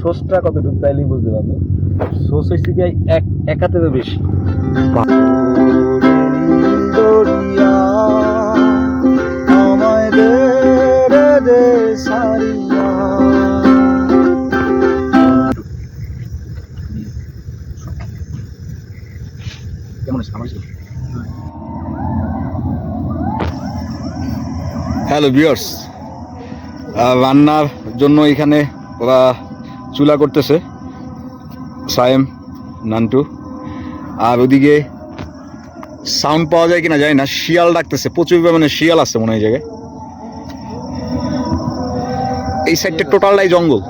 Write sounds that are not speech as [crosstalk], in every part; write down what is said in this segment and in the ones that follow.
সোসটা কতটুকু তাইলেই বুঝতে পারব। সোস হয়েছে কি এক এক হাতের বেশি হ্যালো বিয়ার্স রান্নার জন্য এখানে ওরা চুলা করতেছে, সায়েম, নান্টু। আর ওদিকে সাউন্ড পাওয়া যায় কিনা যায় না, শিয়াল ডাকতেছে, প্রচুর পরিমাণে শিয়াল আছে মনে হয় জায়গায়। এই সাইডটা টোটালটাই জঙ্গল।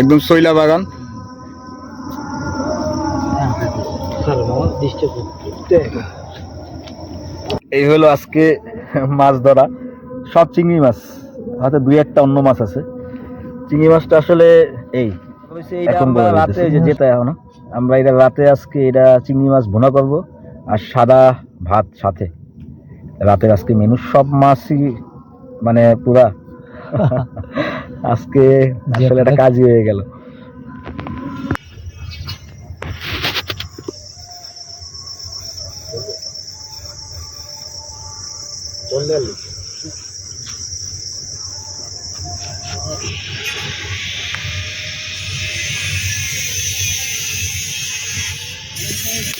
একদম শৈলা বাগান এই হলো আজকে মাছ ধরা। সব চিংড়ি মাছ হয়তো দুই একটা অন্য মাছ আছে। চিংড়ি মাছটা আসলে এই আমরা রাতে যে যেতে এখন। আমরা এটা রাতে আজকে এটা চিংড়ি মাছ ভুনা করব আর সাদা ভাত সাথে। রাতের আজকে মেনু সব মাছই মানে পুরা। [laughs] আজকে আসলে একটা কাজই হয়ে গেল।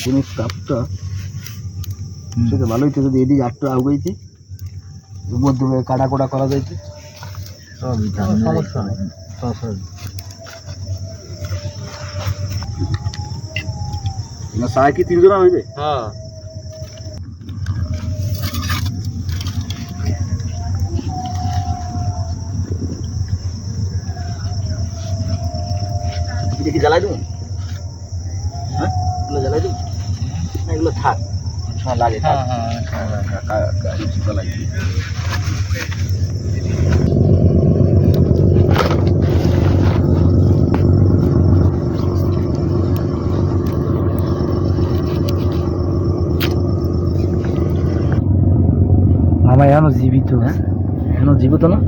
জিনিস কাপটা। সেটা ভালো হইতে যদি এদিকে আটটা আগাইতে মধ্যে কাটা কোটা করা যাইতে। সমস্যা নেই। না কি তিনজন হইবে? হ্যাঁ এটা কি জ্বালাই দেবো হ্যাঁ এগুলো জ্বালাই দেবো না এগুলো থাক সময় লাগে। থাক জ্বালাই আমার এখনও জীবিত হ্যাঁ? এখনও জীবিত না?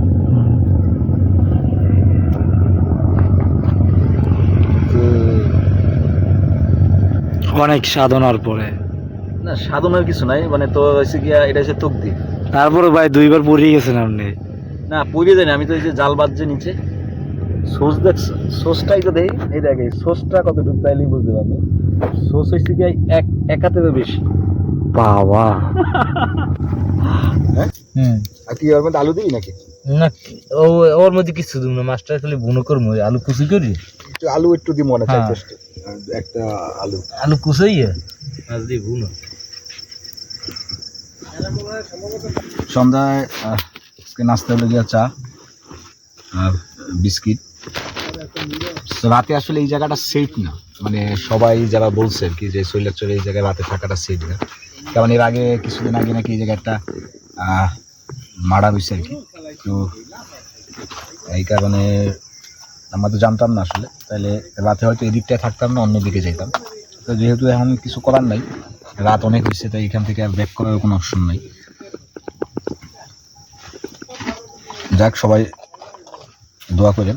অনেক সাধনার পরে। না সাধনার কিছু নাই মানে তো হয়েছে গিয়া এটা হচ্ছে তকদি তারপরে ভাই দুইবার পড়িয়ে গেছেন আপনি? না পুড়িয়ে জানি আমি তো এই যে জাল বাজছে নিচে। সোস দেখছ সোসটাই তো দেই এই দেখ এই সোসটা কতটুকু তাইলেই বুঝতে পারবে। সোস হয়েছে কি এক এক হাতের বেশি। বাবা। হ্যাঁ? হুম। আর কি ওর মধ্যে আলু দিই নাকি? না ও ওর মধ্যে কিছু দিব না মাস্টার খালি বুনো করব আলু কুচি করি। একটু আলু একটু দিই মনে চাই হ্যাঁ। একটা আলু। আলু কুচাই মাছ দিয়ে বুনো সন্ধ্যায় নাস্তা হলো গিয়া চা আর বিস্কিট। রাতে আসলে এই জায়গাটা সেফ না। মানে সবাই যারা বলছে আর কি যে শৈলাচরে এই জায়গায় রাতে থাকাটা সেফ না। কারণ এর আগে কিছুদিন আগে নাকি এই আহ, মারা হয়েছে আর কি। তো এই কারণে আমরা তো জানতাম না আসলে। তাহলে রাতে হয়তো এদিকটায় থাকতাম না অন্যদিকে যেতাম তো যেহেতু এখন কিছু করার নাই রাত অনেক হয়েছে তাই এখান থেকে আর ব্যাক করার কোনো অপশন নাই। যাক, সবাই দোয়া করেন।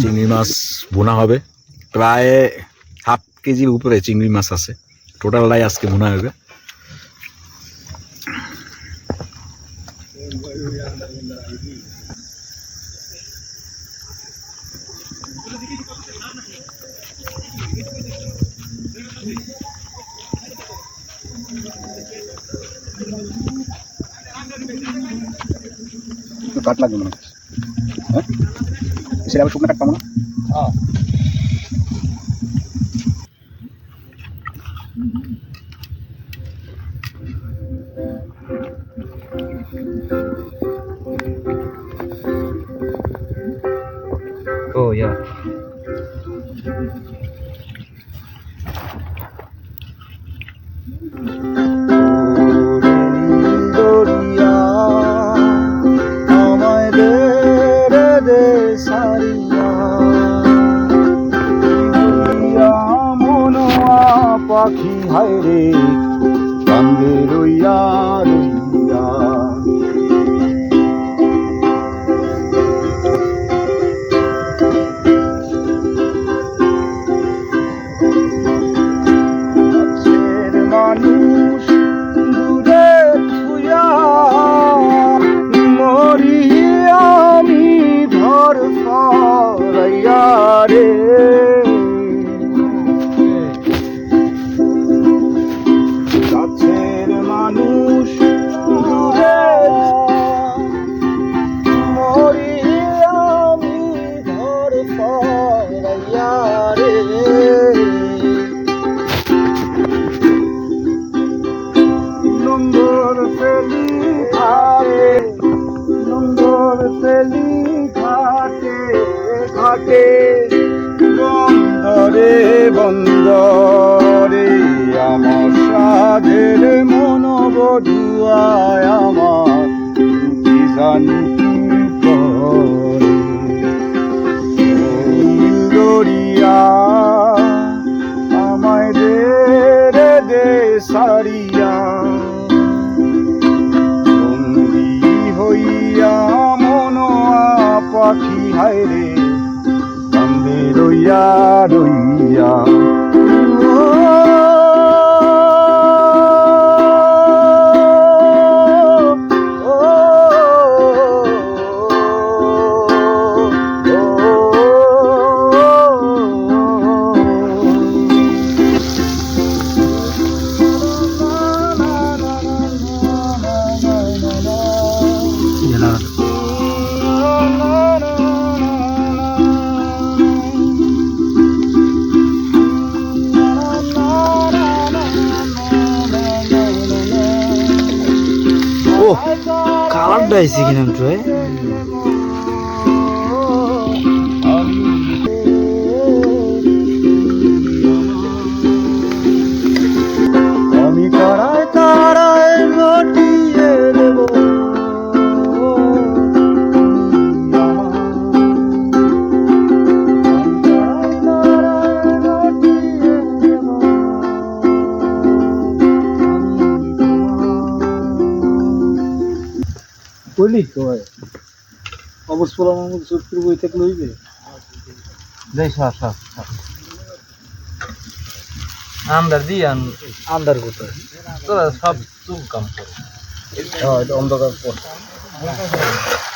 চিংড়ি মাছ বোনা হবে। প্রায় হাফ কেজির উপরে চিংড়ি মাছ আছে। টোটালটাই আজকে বোনা হবে। কাট লাগবে মনে হচ্ছে হ্যাঁ সেটা আমি শুকনো কাট পাবো না হ্যাঁ Oh ja. পাখি হায় রে কান্দে রইয়া ফেলি ঘাটে ঘাটে বন্দরে বন্দরে। আমার সাধের মন বধুয়ায় আমার জানতে রইয়া কালারটা আইছে কিনা একটু কয় অবশ্য পোলাম আমার বই থেকে লইবে যাই সর সর আন্দার দি আন। আন্দার কোথায়? তোরা সব চুপ কাম করে। হ্যাঁ অন্ধকার পর।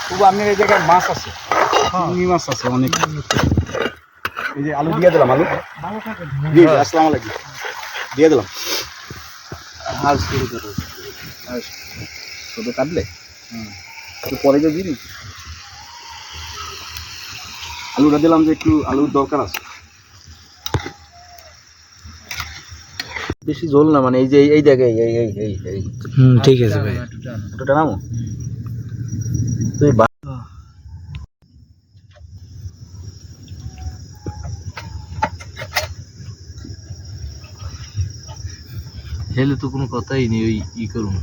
তবু আপনার এই জায়গায় মাছ আছে। চিংড়ি মাছ আছে অনেক। এই যে আলু দিয়ে দিলাম আলু। জি আসসালামু আলাইকুম। দিয়ে দিলাম। আর শুরু করো। শুধু কাটলে? একটু পরে যে দিবি। আলুটা দিলাম যে একটু আলুর দরকার আছে। বেশি ঝোল না মানে এই যে এই জায়গায় এই এই এই এই হুম ঠিক আছে ভাই। ওটা নামো। তুই হেলে তো কোনো কথাই নেই ওই ই করুন।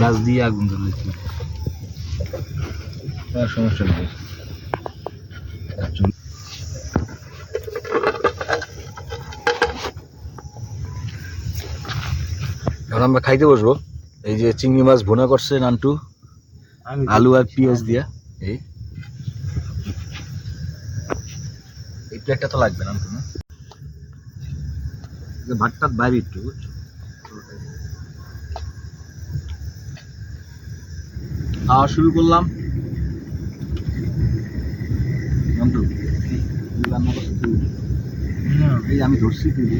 গাছ দিয়ে আগুন জ্বলে আর সমস্যা নেই। এখন আমরা খাইতে বসবো। এই যে চিংড়ি মাছ ভুনা করছে নান্টু। আলু আর পেঁয়াজ দিয়া। এই। এই প্লেটটা তো লাগবে নান্টু না? ভাতটা বাইরে একটু বুঝছ? খাওয়া শুরু করলাম নান্টু তুই রান্না করছিস তুই এই যে আমি ধরছি তুই দে।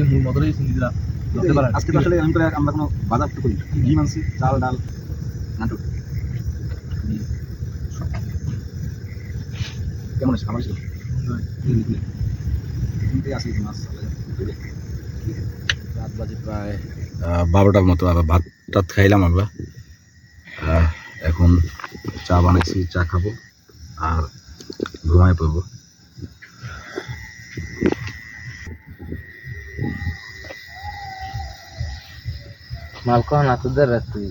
তুই মূল মতলই চিনি দিলা পারেন আজকে আসলে আমি করে আমরা কোনো বাজার তো করি ঘি মানছি চাল ডাল নাটক। কেমন আছে খাবার ছিল রাত বাজে প্রায় বারোটার মতো আবার ভাত টাত খাইলাম আমরা। আহ, এখন চা বানাইছি চা খাব আর ঘুমায় পড়ব। মাল কখন হাতে ধরে তুই